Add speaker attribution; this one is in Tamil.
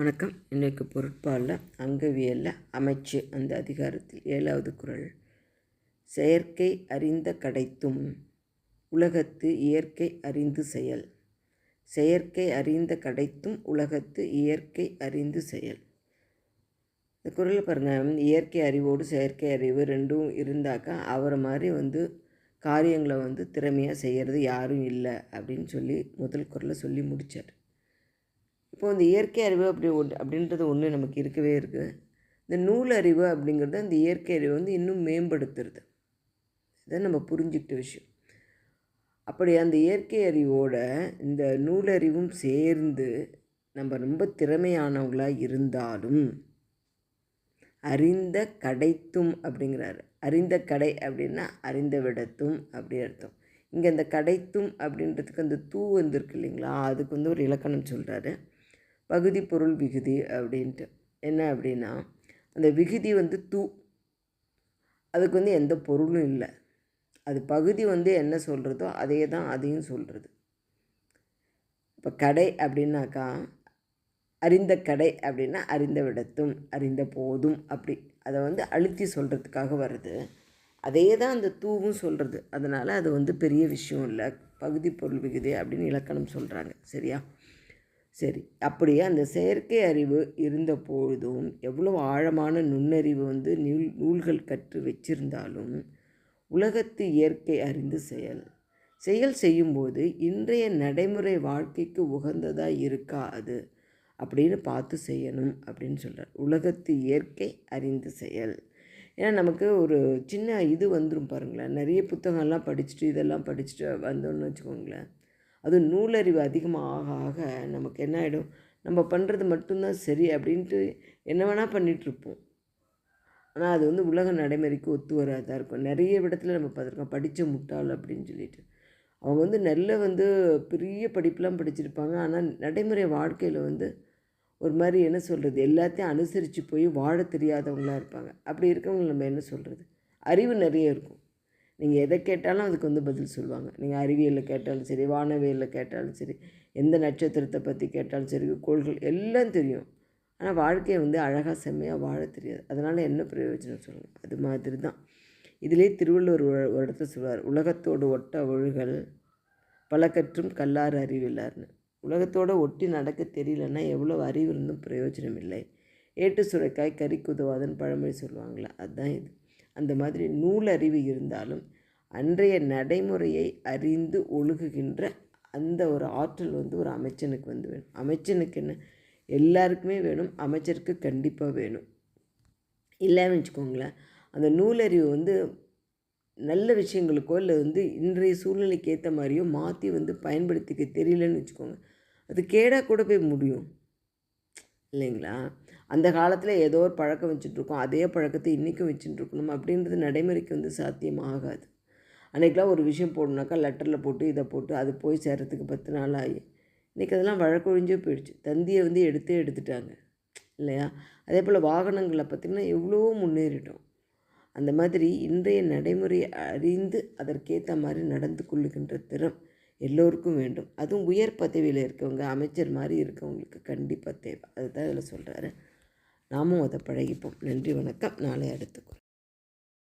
Speaker 1: வணக்கம். இன்றைக்கு பொருட்பாலில் அங்கவியலில் அமைச்சு அந்த அதிகாரத்தில் ஏழாவது குறள் செயற்கை அறிந்த கடைத்தும் உலகத்து இயற்கை அறிந்து செயல். செயற்கை அறிந்த கடைத்தும் உலகத்து இயற்கை அறிந்து செயல். இந்த குரலை பாருங்கள் இயற்கை அறிவோடு செயற்கை அறிவு ரெண்டும் இருந்தாக்கா அவரை மாதிரி வந்து காரியங்களை வந்து திறமையாக செய்கிறது யாரும் இல்லை அப்படின்னு சொல்லி முதல் குரலை சொல்லி முடித்தார் இப்போ இந்த இயற்கை அறிவு அப்படி ஒன்று அப்படின்றது ஒன்று நமக்கு இருக்கவே இருக்குது இந்த நூல் அறிவு அப்படிங்கிறது அந்த இயற்கை அறிவை வந்து இன்னும் மேம்படுத்துறது. இதை நம்ம புரிஞ்சுக்கிட்ட விஷயம். அப்படி அந்த இயற்கை அறிவோட இந்த நூலறிவும் சேர்ந்து நம்ம ரொம்ப திறமையானவங்களாக இருந்தாலும் அறிந்த கடைத்தும் அப்படிங்கிறாரு. அறிந்த கடை அப்படின்னா அறிந்த விடத்தும் அப்படி அர்த்தம். இங்கே அந்த கடைத்தும் அப்படின்றதுக்கு அந்த தூ வந்திருக்கு இல்லைங்களா? அதுக்கு வந்து ஒரு இலக்கணம் சொல்கிறாரு பகுதி பொருள் விகுதி அப்படின்ட்டு. என்ன அப்படின்னா அந்த விகுதி வந்து தூ. அதுக்கு வந்து எந்த பொருளும் இல்லை. அது பகுதி வந்து என்ன சொல்கிறதோ அதே தான் அதையும் சொல்கிறது இப்போ கடை அப்படின்னாக்கா அறிந்த கடை அப்படின்னா அறிந்த விடத்தும் அறிந்த போதும் அப்படி. அதை வந்து அழுத்தி சொல்கிறதுக்காக வருது. அதே தான் அந்த தூவும் சொல்கிறது அதனால் அது வந்து பெரிய விஷயம் இல்லை. பகுதி பொருள் விகுதி அப்படின்னு இலக்கணம் சொல்கிறாங்க சரியா? சரி. அப்படியே அந்த செயற்கை அறிவு இருந்த பொழுதும் எவ்வளோ ஆழமான நுண்ணறிவு வந்து நூல் நூல்கள் கற்று வச்சிருந்தாலும் உலகத்து இயற்கை அறிந்து செயல். செயல் செய்யும்போது இன்றைய நடைமுறை வாழ்க்கைக்கு உகந்ததாக இருக்கா அது? அப்படின்னு பார்த்து செய்யணும் அப்படின்னு சொல்கிறார் உலகத்து இயற்கை அறிந்து செயல். ஏன்னா நமக்கு ஒரு சின்ன இது வந்துடும் பாருங்களேன். நிறைய புத்தகம்லாம் படிச்சுட்டு இதெல்லாம் படிச்சுட்டு வந்தோன்னு வச்சுக்கோங்களேன். அதுவும் நூலறிவு அதிகமாக ஆக ஆக நமக்கு என்ன ஆகிடும் நம்ம பண்ணுறது மட்டும்தான் சரி அப்படின்ட்டு என்ன வேணால் பண்ணிகிட்ருப்போம் ஆனால் அது வந்து உலக நடைமுறைக்கு ஒத்து வராதாக இருக்கும். நிறைய இடத்துல நம்ம பார்த்துருக்கோம். படித்த முட்டாள் அப்படின்னு சொல்லிட்டு. அவங்க வந்து நல்ல வந்து பெரிய படிப்பெலாம் படிச்சிருப்பாங்க. ஆனால் நடைமுறை வாழ்க்கையில் வந்து ஒரு மாதிரி என்ன சொல்கிறது எல்லாத்தையும் அனுசரித்து போய் வாழ தெரியாதவங்களாக இருப்பாங்க. அப்படி இருக்கவங்க நம்ம என்ன சொல்கிறது அறிவு நிறைய இருக்கும். நீங்கள் எதை கேட்டாலும் அதுக்கு வந்து பதில் சொல்லுவாங்க. நீங்கள் அறிவியலில் கேட்டாலும் சரி வானவியலில் கேட்டாலும் சரி எந்த நட்சத்திரத்தை பற்றி கேட்டாலும் சரி கோள்கள் எல்லாம் தெரியும். ஆனால் வாழ்க்கையை வந்து அழகாக செம்மையாக வாழ தெரியாது. அதனால் என்ன பிரயோஜனம் சொல்லுங்கள் அது மாதிரி தான் இதிலே திருவள்ளுவர் ஒரு இடத்த சொல்வார் உலகத்தோடு ஒட்ட ஒழுகல் பல கற்றும் கல்லாறு அறிவில்லார்னு. உலகத்தோடு ஒட்டி நடக்க தெரியலன்னா எவ்வளோ அறிவு இருந்தும் பிரயோஜனம் இல்லை ஏட்டு சுரைக்காய் கறிக்கு உதவாதுன்னு பழமொழி சொல்லுவாங்களே அதுதான் இது. அந்த மாதிரி நூலறிவு இருந்தாலும் அன்றைய நடைமுறையை அறிந்து ஒழுகுகின்ற அந்த ஒரு ஆற்றல் வந்து ஒரு அமைச்சனுக்கு வந்து வேணும். அமைச்சனுக்கு என்ன? எல்லாருக்குமே வேணும். அமைச்சருக்கு கண்டிப்பாக வேணும். இல்லைன்னு வச்சுக்கோங்களேன். அந்த நூலறிவு வந்து நல்ல விஷயங்களுக்கோ இல்லை வந்து இன்றைய சூழ்நிலைக்கு ஏற்ற மாதிரியோ மாற்றி வந்து பயன்படுத்திக்க தெரியலன்னு வச்சுக்கோங்க. அது கேடாக கூட போய் முடியும். இல்லைங்களா? அந்த காலத்தில் ஏதோ ஒரு பழக்கம் வச்சுட்ருக்கோம் அதே பழக்கத்தை இன்றைக்கும் வச்சுட்டுருக்கணும். அப்படின்றது நடைமுறைக்கு வந்து சாத்தியமாகாது. அன்றைக்கெலாம் ஒரு விஷயம் போடணுனாக்கா லெட்டரில் போட்டு இதை போட்டு அது போய் சேர்கிறதுக்கு பத்து நாள் ஆகி இன்றைக்கி அதெல்லாம் வழக்கொழிஞ்சே போயிடுச்சு. தந்தியை வந்து எடுத்தே எடுத்துட்டாங்க. இல்லையா? அதே போல் வாகனங்களை பார்த்திங்கன்னா எவ்வளோ முன்னேறிட்டோம். அந்த மாதிரி இன்றைய நடைமுறையை அறிந்து அதற்கேற்ற மாதிரி நடந்து கொள்ளுகின்ற திறம் எல்லோருக்கும் வேண்டும். அதுவும் உயர் பதவியில் இருக்கவங்க அமைச்சர் மாதிரி இருக்கவங்களுக்கு கண்டிப்பாக தேவை. அதுதான் இதில் சொல்கிறாரு நாமும் அதை பழகிப்போம். நன்றி வணக்கம். நாளை அடுத்துக்கிறோம்